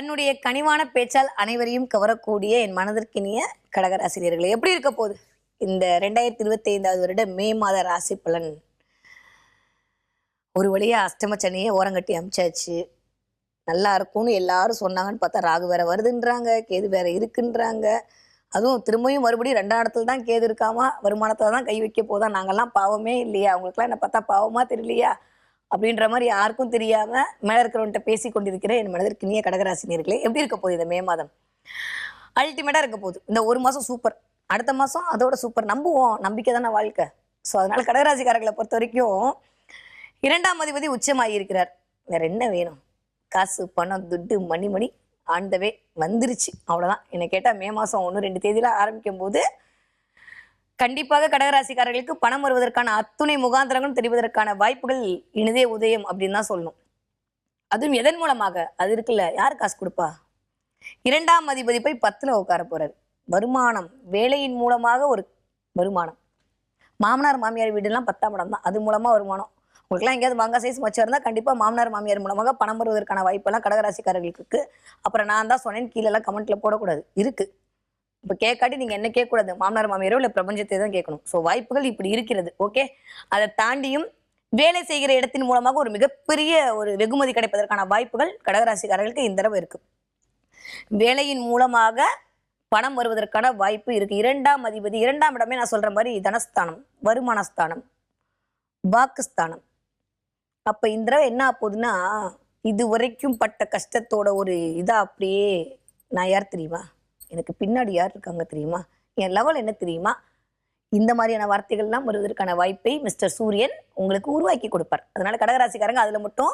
தன்னுடைய கனிவான பேச்சால் அனைவரையும் கவரக்கூடிய என் மனதிற்கினிய கடகராசிரியர்களே எப்படி இருக்க போகுது? இந்த ரெண்டாயிரத்தி இருபத்தி ஐந்தாவது வருட மே மாத ராசி பலன். ஒரு வழியா அஷ்டம ஓரங்கட்டி அமிச்சாச்சு. நல்லா இருக்கும்னு எல்லாரும் சொன்னாங்கன்னு பார்த்தா ராகு வேற வருதுன்றாங்க கேது வேற இருக்குன்றாங்க. அதுவும் திரும்பியும் மறுபடியும் ரெண்டாம் இடத்துல தான் கேது இருக்காமா வருமானத்தில் தான் கை வைக்க போதான் நாங்கள்லாம் பாவமே இல்லையா? அவங்களுக்குலாம் என்ன பார்த்தா பாவமா தெரியலையா? அப்படின்ற மாதிரி யாருக்கும் தெரியாம மேல இருக்கிறவன்ட்ட பேசி கொண்டிருக்கிற என் மனதிற்கு இனிய கடகராசினியர்களே எப்படி இருக்க போகுது இந்த மே மாதம்? அல்டிமேட்டா இருக்க போகுது. இந்த ஒரு மாசம் சூப்பர் அடுத்த மாசம் அதோட சூப்பர் நம்புவோம். நம்பிக்கை தானே வாழ்க்கை. ஸோ அதனால கடகராசிக்காரர்களை பொறுத்த வரைக்கும் இரண்டாம் அதிபதி உச்சமாகி இருக்கிறார். வேற என்ன வேணும்? காசு பணம் துட்டு மணி மணி ஆண்டவே வந்துருச்சு. அவ்வளவுதான். என்னை கேட்டால் மே மாசம் ஒன்று ரெண்டு தேதியில ஆரம்பிக்கும் போது கண்டிப்பாக கடகராசிக்காரர்களுக்கு பணம் வருவதற்கான அத்துணை முகாந்திரங்களும் தெரிவதற்கான வாய்ப்புகள் இனிதே உதயம் அப்படின்னு தான் சொல்லணும். அதுவும் எதன் மூலமாக? அது இருக்குல்ல. யார் காசு கொடுப்பா? இரண்டாம் அதிபதி போய் பத்துல உட்கார போறாரு. வருமானம். வேலையின் மூலமாக ஒரு வருமானம். மாமனார் மாமியார் வீடுலாம் பத்தாம் இடம் தான். அது மூலமா வருமானம். உங்களுக்குலாம் எங்கேயாவது மாங்காய் சைஸ் மச்சம் இருந்தால் கண்டிப்பாக மாமனார் மாமியார் மூலமாக பணம் வருவதற்கான வாய்ப்பெல்லாம் கடகராசிக்காரர்களுக்கு இருக்கு. அப்புறம் நான் தான் சொன்னேன் கீழே எல்லாம் கமெண்ட்ல போடக்கூடாது. இருக்கு. இப்போ கேட்காட்டி நீங்கள் என்ன கேட்கக்கூடாது மாமனார் மாமியாரோ இல்லை பிரபஞ்சத்தை தான் கேட்கணும் ஸோ வாய்ப்புகள் இப்படி இருக்கிறது. ஓகே அதை தாண்டியும் வேலை செய்கிற இடத்தின் மூலமாக ஒரு மிகப்பெரிய ஒரு வெகுமதி கிடைப்பதற்கான வாய்ப்புகள் கடகராசிக்காரர்களுக்கு இந்த தடவை இருக்கு. வேலையின் மூலமாக பணம் வருவதற்கான வாய்ப்பு இருக்கு. இரண்டாம் அதிபதி இரண்டாம் இடமே நான் சொல்ற மாதிரி தனஸ்தானம் வருமானஸ்தானம் வாக்குஸ்தானம். அப்ப இந்த தடவை என்ன போகுதுன்னா இது வரைக்கும் பட்ட கஷ்டத்தோட ஒரு இதா அப்படியே நான் யார் தெரியுமா? எனக்கு பின்னாடி யார் இருக்காங்க தெரியுமா? என் லெவல் என்ன தெரியுமா? இந்த மாதிரியான வார்த்தைகள்லாம் வருவதற்கான வாய்ப்பை மிஸ்டர் சூரியன் உங்களுக்கு உருவாக்கி கொடுப்பார். அதனால கடகராசிக்காரங்க அதில் மட்டும்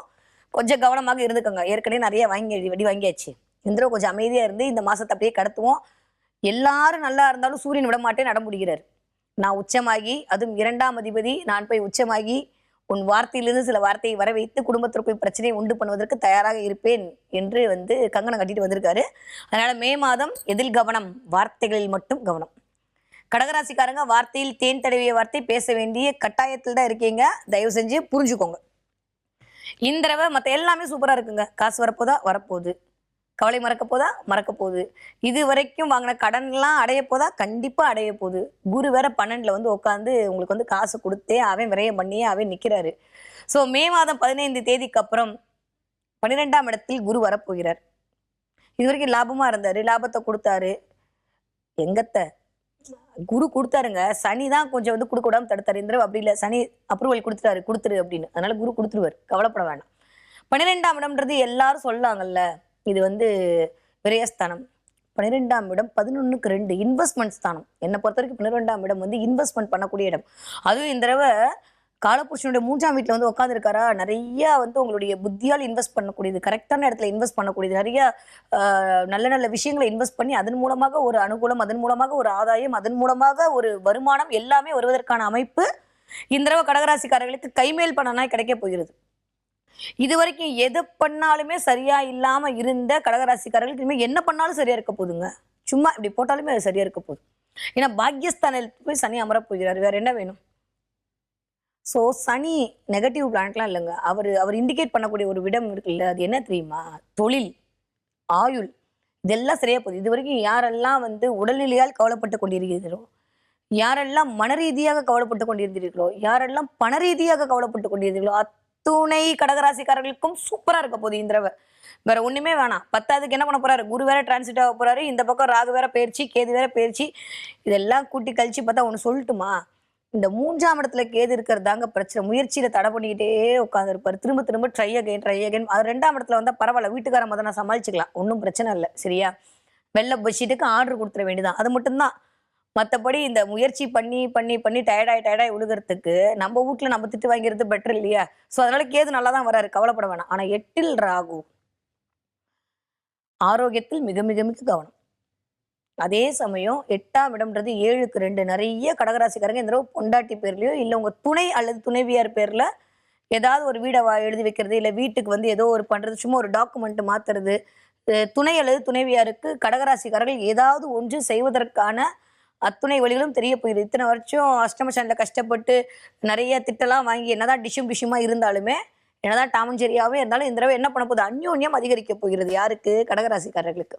கொஞ்சம் கவனமாக இருந்துக்கோங்க. ஏற்கனவே நிறைய வாங்கி வெடி வாங்கியாச்சு. இந்த கொஞ்சம் அமைதியாக இருந்து இந்த மாதத்தை அப்படியே கடத்துவோம். எல்லாரும் நல்லா இருந்தாலும் சூரியன் விட மாட்டேன் நட முடிகிறார் நான் உச்சமாகி அதுவும் இரண்டாம் அதிபதி நான் போய் உச்சமாகி உன் வார்த்தையிலிருந்து சில வார்த்தையை வர வைத்து குடும்பத்திற்குள் பிரச்சனையை உண்டு பண்ணுவதற்கு தயாராக இருப்பேன் என்று வந்து கங்கணம் கட்டிட்டு வந்திருக்காரு. அதனால மே மாதம் எதில் கவனம்? வார்த்தைகளில் மட்டும் கவனம். கடகராசிக்காரங்க வார்த்தையில் தேன் தடவிய வார்த்தை பேச வேண்டிய கட்டாயத்தில் தான் இருக்கீங்க. தயவு செஞ்சு புரிஞ்சுக்கோங்க. இந்த தடவை மற்ற எல்லாமே சூப்பராக இருக்குங்க. காசு வரப்போதா? வரப்போகுது. கவலை மறக்க போதா? மறக்க போகுது. இது வரைக்கும் வாங்கின கடன்லாம் அடைய போதா? கண்டிப்பாக அடைய போகுது. குரு வேற பன்னெண்டில் வந்து உட்காந்து உங்களுக்கு வந்து காசு கொடுத்தே அவன் விரயம் பண்ணியே அவன் நிற்கிறாரு ஸோ மே மாதம் பதினைந்து தேதிக்கு அப்புறம் பன்னிரெண்டாம் இடத்தில் குரு வரப்போகிறார். இது வரைக்கும் லாபமாக இருந்தார். லாபத்தை கொடுத்தாரு. எங்கத்த? குரு கொடுத்தாருங்க. சனி தான் கொஞ்சம் வந்து கொடுக்க விடாம தடுத்தாரு. இந்த அப்படி இல்லை. சனி அப்ரூவல் கொடுத்துட்டாரு. கொடுத்துரு அப்படின்னு. அதனால குரு கொடுத்துருவாரு. கவலைப்பட வேணாம். பன்னிரெண்டாம் இடம்ன்றது எல்லாரும் சொல்லாங்கல்ல இது வந்து விரயஸ்தானம். பன்னிரெண்டாம் இடம் பதினொன்றுக்கு ரெண்டு இன்வெஸ்ட்மெண்ட் ஸ்தானம். என்னை பொறுத்த வரைக்கும் பன்னிரெண்டாம் இடம் வந்து இன்வெஸ்ட்மெண்ட் பண்ணக்கூடிய இடம். அதுவும் இந்த தடவை காலபுருஷனுடைய மூன்றாம் வீட்டில் வந்து உட்காந்துருக்காரா நிறைய வந்து உங்களுடைய புத்தியால் இன்வெஸ்ட் பண்ணக்கூடியது கரெக்டான இடத்துல இன்வெஸ்ட் பண்ணக்கூடியது. நிறைய நல்ல நல்ல விஷயங்களை இன்வெஸ்ட் பண்ணி அதன் மூலமாக ஒரு அனுகூலம் அதன் மூலமாக ஒரு ஆதாயம் அதன் மூலமாக ஒரு வருமானம் எல்லாமே வருவதற்கான அமைப்பு இந்த தடவை கடகராசிக்காரர்களுக்கு கைமேல் பண்ணனா கிடைக்க போகிறது. இது வரைக்கும் எது பண்ணாலுமே சரியா இல்லாம இருந்த கடகராசிக்காரர்கள் இனிமேல் என்ன பண்ணாலும் சரியா இருக்க போகுதுங்க சும்மா இப்படி போட்டாலுமே அது சரியா இருக்க போகுது ஏன்னா பாக்கியஸ்தானில் போய் சனி அமரப் போகிறார். வேற என்ன வேணும்? ஸோ சனி நெகட்டிவ் பிளானட்லாம் இல்லைங்க. அவர் அவர் இண்டிகேட் பண்ணக்கூடிய ஒரு விடம் இருக்குல்ல. அது என்ன தெரியுமா? தொழில் ஆயுள் இதெல்லாம் சரியா போகுது. இது வரைக்கும் யாரெல்லாம் வந்து உடல்நிலையால் கவலைப்பட்டு கொண்டிருக்கிறீர்களோ யாரெல்லாம் மன ரீதியாக கவலைப்பட்டு கொண்டிருந்தீர்களோ யாரெல்லாம் பண ரீதியாக கவலைப்பட்டு கொண்டிருந்தீர்களோ துணை கடகராசிக்காரர்களுக்கும் சூப்பரா இருக்க போகுது இந்த தடவை வேற ஒண்ணுமே வேணாம். பத்தாவதுக்கு என்ன பண்ண போறாரு? குரு வேற டிரான்சிட் ஆக போறாரு. இந்த பக்கம் ராகு வேற பயிற்சி கேது வேற பயிற்சி. இதெல்லாம் கூட்டி கழிச்சு பார்த்தா ஒன்று சொல்லட்டுமா? இந்த மூன்றாம் இடத்துல கேது இருக்கிறது தாங்க பிரச்சனை. முயற்சியில தடை பண்ணிக்கிட்டே உட்காந்துருப்பாரு திரும்ப திரும்ப ட்ரை அகைன் ட்ரை அகைன் அது ரெண்டாம் இடத்துல வந்தா பரவாயில்ல. வீட்டுக்காரன் மொதல் நான் சமாளிச்சுக்கலாம். ஒன்றும் பிரச்சனை இல்லை. சரியா? வெள்ளை பெட்ஷீட்டுக்கு ஆர்டர் கொடுத்துட வேண்டியதான் அது மட்டும்தான். மற்றபடி இந்த முயற்சி பண்ணி பண்ணி பண்ணி டயர்டாகி டயர்டாகி விழுகிறதுக்கு நம்ம வீட்டில் நம்ம திட்டு வாங்கிறது பெட்டர் இல்லையா? ஸோ அதனால கேது நல்லா தான் வராரு. கவலைப்பட வேணாம். ஆனால் எட்டில் ராகு ஆரோக்கியத்தில் மிக மிக மிக கவனம். அதே சமயம் எட்டாம் இடம்ன்றது ஏழுக்கு ரெண்டு. நிறைய கடகராசிக்காரங்க இந்த தடவை பொண்டாட்டி பேர்லையோ இல்லை உங்கள் துணை அல்லது துணைவியார் பேரில் ஏதாவது ஒரு வீடை வா எழுதி வைக்கிறது இல்லை வீட்டுக்கு வந்து ஏதோ ஒரு பண்ணுறது சும்மா ஒரு டாக்குமெண்ட் மாற்றுறது துணை அல்லது துணைவியாருக்கு கடகராசிக்காரர்கள் ஏதாவது ஒன்று செய்வதற்கான அத்துணை வழிகளும் தெரிய போகுது இத்தனை வருஷம் அஷ்டம சனில கஷ்டப்பட்டு நிறைய திட்டலாம் வாங்கி என்னதான் டிஷும் பிஷ்யூமா இருந்தாலுமே என்னதான் டாமஞ்சேரியாவே இருந்தாலும் இந்த தடவை என்ன பண்ண போகுது? அந்யோன்யம் அதிகரிக்க போகிறது. யாருக்கு? கடகராசிக்காரர்களுக்கு.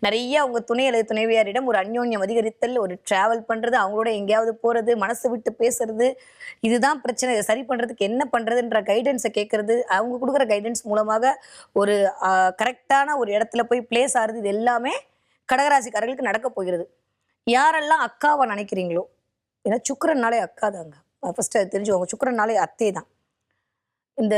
நிறைய அவங்க துணை அல்லது துணைவியாரிடம் ஒரு அந்யோன்யம் அதிகரித்தல் ஒரு டிராவல் பண்ணுறது அவங்களோட எங்கேயாவது போகிறது மனசு விட்டு பேசுறது இதுதான் பிரச்சனை. இதை சரி பண்ணுறதுக்கு என்ன பண்ணுறதுன்ற கைடன்ஸை கேட்கறது அவங்க கொடுக்குற கைடன்ஸ் மூலமாக ஒரு கரெக்டான ஒரு இடத்துல போய் பிளேஸ் ஆகுறது இது எல்லாமே கடகராசிக்காரர்களுக்கு நடக்க போகிறது. யாரெல்லாம் அக்காவை நினைக்கிறீங்களோ? ஏன்னா சுக்கரன்னாலே அக்கா தாங்க ஃபஸ்ட்டு அது தெரிஞ்சுக்கோங்க. சுக்கரன்னாலே அத்தே தான் இந்த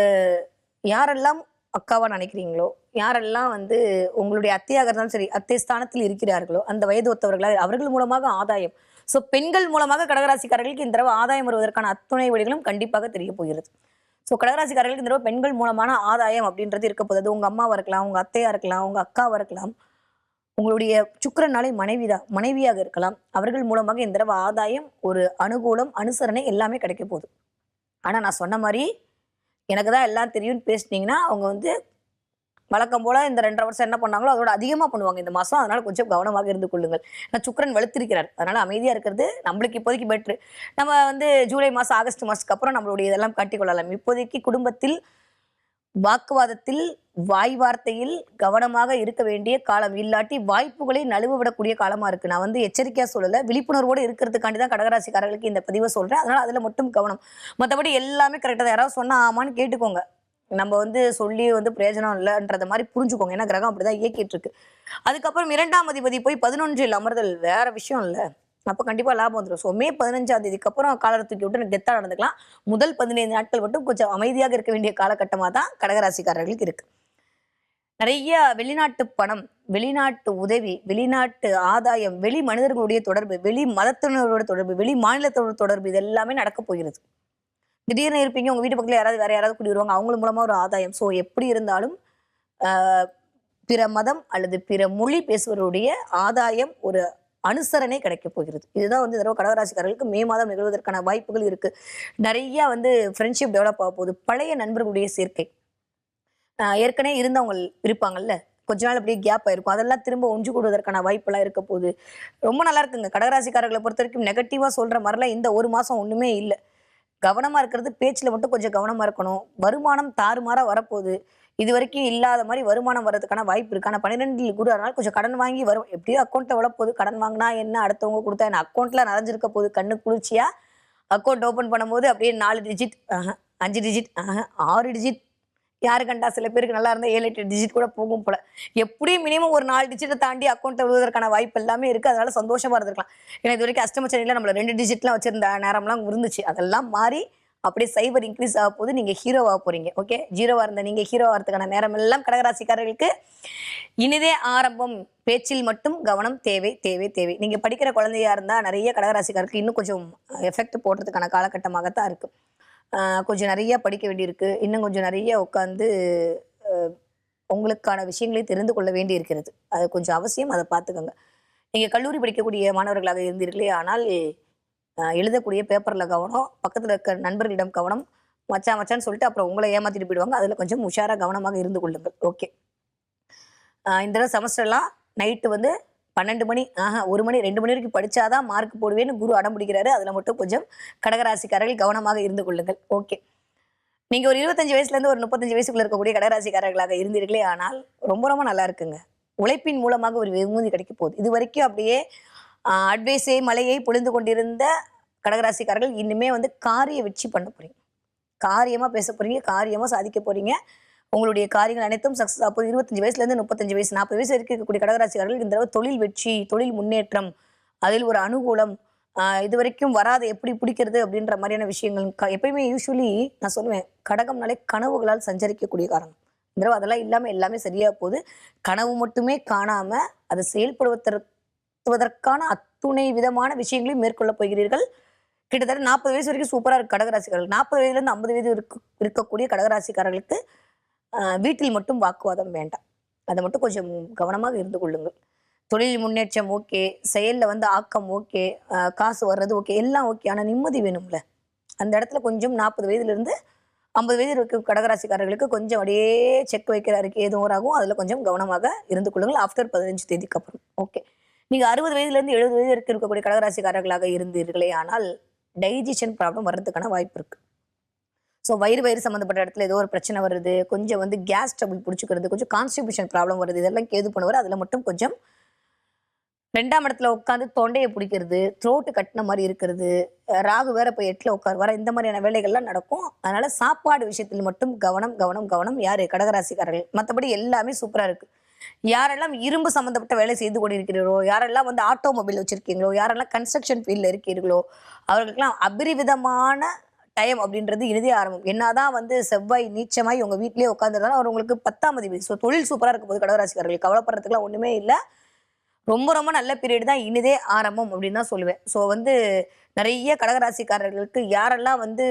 யாரெல்லாம் அக்காவாக நினைக்கிறீங்களோ யாரெல்லாம் வந்து உங்களுடைய அத்தையாக இருந்தாலும் சரி அத்தை ஸ்தானத்தில் இருக்கிறார்களோ அந்த வயது ஒத்தவர்களாக அவர்கள் மூலமாக ஆதாயம். ஸோ பெண்கள் மூலமாக கடகராசிக்காரர்களுக்கு இந்த தடவை ஆதாயம் வருவதற்கான அத்துணை வழிகளும் கண்டிப்பாக தெரிய போகிறது. ஸோ கடகராசிக்காரர்களுக்கு இந்த தடவை பெண்கள் மூலமான ஆதாயம் அப்படின்றது இருக்க போகுது. உங்கள் அம்மாவாக இருக்கலாம் உங்கள் அத்தையாக இருக்கலாம் உங்கள் அக்காவாக இருக்கலாம். உங்களுடைய சுக்கிரனாலே மனைவிதான் மனைவியாக இருக்கலாம். அவர்கள் மூலமாக இந்த தடவை ஆதாயம் ஒரு அனுகூலம் அனுசரணை எல்லாமே கிடைக்க போகுது. ஆனால் நான் சொன்ன மாதிரி எனக்கு தான் எல்லாம் தெரியும்னு பேசினீங்கன்னா அவங்க வந்து வழக்கம் போல இந்த ரெண்டரை வருஷம் என்ன பண்ணாங்களோ அதோட அதிகமாக பண்ணுவாங்க இந்த மாதம் அதனால் கொஞ்சம் கவனமாக இருந்து கொள்ளுங்கள். நான் சுக்கரன் வலுத்திருக்கிறார். அதனால் அமைதியாக இருக்கிறது நம்மளுக்கு இப்போதைக்கு பெட்ரு நம்ம வந்து ஜூலை மாதம் ஆகஸ்ட் மாதத்துக்கு அப்புறம் நம்மளுடைய இதெல்லாம் காட்டிக்கொள்ளலாம் இப்போதைக்கு குடும்பத்தில் வாக்குவாதத்தில் வாய் வார்த்தையில் கவனமாக இருக்க வேண்டிய காலம். இல்லாட்டி வாய்ப்புகளை நழுவ விடக்கூடிய காலமா இருக்கு. நான் வந்து எச்சரிக்கையா சொல்லல. விழிப்புணர்வோடு இருக்கிறதுக்காண்டி தான் கடகராசிக்காரர்களுக்கு இந்த பதிவை சொல்றேன். அதனால அதுல மட்டும் கவனம். மற்றபடி எல்லாமே கரெக்டாக தான். யாராவது சொன்னா ஆமான்னு கேட்டுக்கோங்க. நம்ம வந்து சொல்லி வந்து பிரயோஜனம் இல்லைன்றத மாதிரி புரிஞ்சுக்கோங்க. ஏன்னா கிரகம் அப்படிதான் இயக்கிட்டு இருக்கு அதுக்கப்புறம் இரண்டாம் அதிபதி போய் பதினொன்றில் அமர்தல் வேற விஷயம் இல்லை. அப்போ கண்டிப்பாக லாபம் வந்துடும் ஸோ மே பதினஞ்சாம் தேதிக்கு அப்புறம் காலரை தூக்கி விட்டு கெத்தாக நடந்துக்கலாம். முதல் பதினைந்து நாட்கள் மட்டும் கொஞ்சம் அமைதியாக இருக்க வேண்டிய காலகட்டமாக தான் கடகராசிக்காரர்களுக்கு இருக்குது நிறைய வெளிநாட்டு பணம் வெளிநாட்டு உதவி வெளிநாட்டு ஆதாயம் வெளி மனிதர்களுடைய தொடர்பு வெளி மதத்தினரோட தொடர்பு வெளி மாநிலத்தோட தொடர்பு இது எல்லாமே நடக்க போகிறது. திடீர்னு இருப்பீங்க உங்க வீட்டு பக்கத்துல யாராவது வேற யாராவது கூடி வருவாங்க அவங்க மூலமா ஒரு ஆதாயம். ஸோ எப்படி இருந்தாலும் பிற மதம் அல்லது பிற மொழி பேசுபவருடைய ஆதாயம் ஒரு அனுசரணை கிடைக்க போகிறது. இதுதான் வந்து தடவை கடகராசிக்காரர்களுக்கு மே மாதம் நிகழ்வதற்கான வாய்ப்புகள் இருக்கு. நிறைய வந்து ஃப்ரெண்ட்ஷிப் டெவலப் ஆக போகுது. பழைய நண்பர்களுடைய சேர்க்கை. ஏற்கனவே இருந்தவங்க இருப்பாங்கல்ல. கொஞ்ச நாள் அப்படியே கேப் ஆயிருக்கும். அதெல்லாம் திரும்ப ஒன்று கூடுவதற்கான வாய்ப்பெல்லாம் இருக்க போகுது. ரொம்ப நல்லா இருக்குங்க. கடகராசிக்காரர்களை பொறுத்த வரைக்கும் நெகட்டிவாக சொல்கிற மாதிரிலாம் இந்த ஒரு மாதம் ஒன்றுமே இல்லை. கவனமாக இருக்கிறது பேச்சில் மட்டும் கொஞ்சம் கவனமாக இருக்கணும். வருமானம் தாறுமாறாக வரப்போகுது. இது வரைக்கும் இல்லாத மாதிரி வருமானம் வர்றதுக்கான வாய்ப்பு இருக்கு. ஆனால் பன்னிரெண்டில் கூட அதனால கொஞ்சம் கடன் வாங்கி வரும். எப்படியோ அக்கௌண்ட்டை எவ்வளோ போகுது கடன் வாங்கினா என்ன அடுத்தவங்க கொடுத்தா என்ன? அக்கௌண்ட்டில் நிறைஞ்சிருக்க போகுது. கண்ணு குளிர்ச்சியாக அக்கௌண்ட் ஓப்பன் பண்ணும்போது அப்படியே நாலு டிஜிட் அஞ்சு டிஜிட் ஆறு டிஜிட் யாரு கண்டா? சில பேருக்கு நல்லா இருந்தால் ஏழு எட்டு டிஜிட் கூட போகும் போல. எப்படியும் மினிமம் ஒரு நாலு டிஜிட்டை தாண்டி அக்கௌண்ட்டை விழுவதற்கான வாய்ப்பு எல்லாமே இருக்கு. அதனால சந்தோஷமா இருந்திருக்கலாம். ஏன்னா இது வரைக்கும் அஷ்டமச்சனையில் நம்மள ரெண்டு டிஜிட்லாம் வச்சிருந்த நேரம்லாம் இருந்துச்சு அதெல்லாம் மாறி அப்படியே சைபர் இன்க்ரீஸ் ஆக போது நீங்க ஹீரோவாக போறீங்க. ஓகே ஜீரோவா இருந்த நீங்க ஹீரோ ஆகிறதுக்கான நேரம் எல்லாம் கடகராசிக்காரர்களுக்கு இனிதே ஆரம்பம். பேச்சில் மட்டும் கவனம் தேவை தேவை தேவை. நீங்க படிக்கிற குழந்தையா இருந்தா நிறைய கடகராசிக்காரருக்கு இன்னும் கொஞ்சம் எஃபெக்ட் போடுறதுக்கான காலகட்டமாகத்தான் இருக்கு. கொஞ்சம் நிறைய படிக்க வேண்டியிருக்கு. இன்னும் கொஞ்சம் நிறைய உட்காந்து உங்களுக்கான விஷயங்களை தெரிந்து கொள்ள வேண்டி இருக்கிறது அது கொஞ்சம் அவசியம் அதை பார்த்துக்கோங்க. நீங்கள் கல்லூரி படிக்கக்கூடிய மாணவர்களாக இருந்தீர்களே ஆனால் எழுதக்கூடிய பேப்பரில் கவனம் பக்கத்தில் இருக்க நண்பர்களிடம் கவனம் மச்சான் மச்சான்னு சொல்லிட்டு அப்புறம் உங்களை ஏமாற்றிட்டு போயிடுவாங்க. அதில் கொஞ்சம் உஷாராக கவனமாக இருந்து கொள்ளுங்கள். ஓகே. இந்த தடவை செமஸ்டர்லாம் நைட்டு வந்து பன்னெண்டு மணி ஆஹா ஒரு மணி ரெண்டு மணி வரைக்கும் படிச்சாதான் மார்க் போடுவேன்னு குரு அடம் பிடிக்கிறாரு. அதுல மட்டும் கொஞ்சம் கடகராசிக்காரர்கள் கவனமாக இருந்து கொள்ளுங்கள். ஓகே நீங்க ஒரு இருபத்தஞ்சு வயசுல இருந்து ஒரு முப்பத்தஞ்சு வயசுக்குள்ள இருக்கக்கூடிய கடகராசிக்காரர்களாக இருந்தீர்களே ஆனால் ரொம்ப ரொம்ப நல்லா இருக்குங்க. உழைப்பின் மூலமாக ஒரு வெகுமதி கிடைக்க போகுது. இது வரைக்கும் அப்படியே அட்வைஸே மலையை பொழிந்து கொண்டிருந்த கடகராசிக்காரர்கள் இன்னுமே வந்து காரிய வெற்றி பண்ண போறீங்க. காரியமா பேச போறீங்க காரியமா சாதிக்க போறீங்க. உங்களுடைய காரியங்கள் அனைத்தும் சக்ஸஸ் அப்போது இருபத்தஞ்சு வயசுல இருந்து முப்பத்தஞ்சு வயசு நாற்பது வயசு வரைக்கும் இருக்கக்கூடிய கடகராசிக்காரர்கள் இந்த அளவு தொழில் வெற்றி தொழில் முன்னேற்றம் அதில் ஒரு அனுகூலம் இது வரைக்கும் வராது எப்படி பிடிக்கிறது அப்படின்ற மாதிரியான விஷயங்கள் க- எப்பயுமே யூஸ்வலி நான் சொல்லுவேன் கடகம்னாலே கனவுகளால் சஞ்சரிக்கக்கூடிய காரணம். இந்த தடவை அதெல்லாம் இல்லாமல் எல்லாமே சரியா போகுது. கனவு மட்டுமே காணாமல் அதை செயல்படுத்துவதற்கான அத்துணை விதமான விஷயங்களையும் மேற்கொள்ள போகிறீர்கள். கிட்டத்தட்ட நாற்பது வயசு வரைக்கும் சூப்பராக இருக்கு கடகராசிக்காரர்கள். நாற்பது வயதுலேருந்து ஐம்பது வயது இருக்கு இருக்கக்கூடிய கடகராசிக்காரர்களுக்கு வீட்டில் மட்டும் வாக்குவாதம் வேண்டாம். அதை மட்டும் கொஞ்சம் கவனமாக இருந்து கொள்ளுங்கள். தொழில் முன்னேற்றம் ஓகே செயலில் வந்து ஆக்கம் ஓகே காசு வர்றது ஓகே எல்லாம் ஓகே ஆனால் நிம்மதி வேணும்ல. அந்த இடத்துல கொஞ்சம் நாற்பது வயதுலேருந்து ஐம்பது வயது இருக்கும் கடகராசிக்காரர்களுக்கு கொஞ்சம் அப்படியே செக் வைக்கிறாருக்கு ஏதோ ஆகும் அதில் கொஞ்சம் கவனமாக இருந்து கொள்ளுங்கள். ஆஃப்டர் பதினஞ்சு தேதிக்கு அப்புறம். ஓகே நீங்கள் அறுபது வயதுலேருந்து எழுபது வயது வரைக்கும் இருக்கக்கூடிய கடகராசிக்காரர்களாக இருந்தீர்களே ஆனால் டைஜஷன் ப்ராப்ளம் வர்றதுக்கான வாய்ப்பு இருக்குது ஸோ வயிறு வயிறு சம்மந்தப்பட்ட இடத்துல ஏதோ ஒரு பிரச்சனை வருது கொஞ்சம் வந்து கேஸ் ட்ரபிள் பிடிச்சிக்கிறது கொஞ்சம் கான்ஸ்டிபியூஷன் ப்ராப்ளம் வருது இதெல்லாம் கேது பண்ணுவார். அதில் மட்டும் கொஞ்சம் ரெண்டாம் இடத்துல உட்காந்து தொண்டையை பிடிக்கிறது த்ரோட்டு கட்டின மாதிரி இருக்கிறது ராகு வேற போய் எட்டில் உட்காருவார. இந்த மாதிரியான வேலைகள்லாம் நடக்கும். அதனால சாப்பாடு விஷயத்தில் மட்டும் கவனம் கவனம் கவனம். யார்? கடகராசிக்காரர்கள். மற்றபடி எல்லாமே சூப்பராக இருக்கு. யாரெல்லாம் இரும்பு சம்மந்தப்பட்ட வேலை செய்து கொண்டிருக்கிறீர்களோ யாரெல்லாம் வந்து ஆட்டோமொபைல் வச்சிருக்கீங்களோ யாரெல்லாம் கன்ஸ்ட்ரக்ஷன் ஃபீல்டில் இருக்கீர்களோ அவர்களுக்கெல்லாம் அபரிவிதமான டைம் அப்படின்றது இனிதே ஆரம்பம். என்னதான் வந்து செவ்வாய் நீச்சமாய் உங்க வீட்டிலே உட்காந்துருந்தாலும் அவர் உங்களுக்கு பத்தாம் அதிபதி. ஸோ தொழில் சூப்பரா இருக்கும் போது கடகராசிக்காரர்கள் கவலைப்படுறதுக்குலாம் ஒண்ணுமே இல்லை. ரொம்ப ரொம்ப நல்ல பீரியட் தான் இனிதே ஆரம்பம் அப்படின்னு தான் சொல்லுவேன். ஸோ வந்து நிறைய கடகராசிக்காரர்களுக்கு யாரெல்லாம் வந்து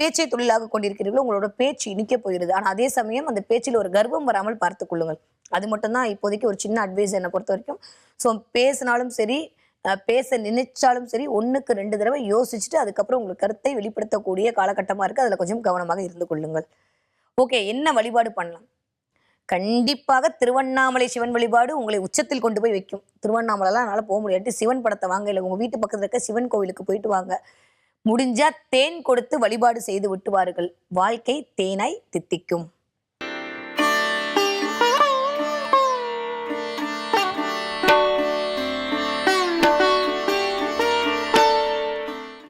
பேச்சை தொழிலாக கொண்டிருக்கிறீர்களோ உங்களோட பேச்சு இனிக்க போயிருது. ஆனால் அதே சமயம் அந்த பேச்சில் ஒரு கர்வம் வராமல் பார்த்துக்கொள்ளுங்கள் அது மட்டும்தான் இப்போதைக்கு ஒரு சின்ன அட்வைஸ் என்னை பொறுத்த வரைக்கும் ஸோ பேசினாலும் சரி பேச நினைச்சாலும் சரி ஒன்றுக்கு ரெண்டு தடவை யோசிச்சுட்டு அதுக்கப்புறம் உங்களுக்கு கருத்தை வெளிப்படுத்தக்கூடிய காலகட்டமாக இருக்குது அதில் கொஞ்சம் கவனமாக இருந்து கொள்ளுங்கள். ஓகே என்ன வழிபாடு பண்ணலாம்? கண்டிப்பாக திருவண்ணாமலை சிவன் வழிபாடு உங்களை உச்சத்தில் கொண்டு போய் வைக்கும். திருவண்ணாமலைலாம் என்னால் போக முடியாது. சிவன் படத்தை வாங்க இல்லை உங்கள் வீட்டு பக்கத்தில் இருக்க சிவன் கோவிலுக்கு போயிட்டு வாங்க. முடிஞ்சா தேன் கொடுத்து வழிபாடு செய்து விட்டுவார்கள் வாழ்க்கை தேனாய் தித்திக்கும்.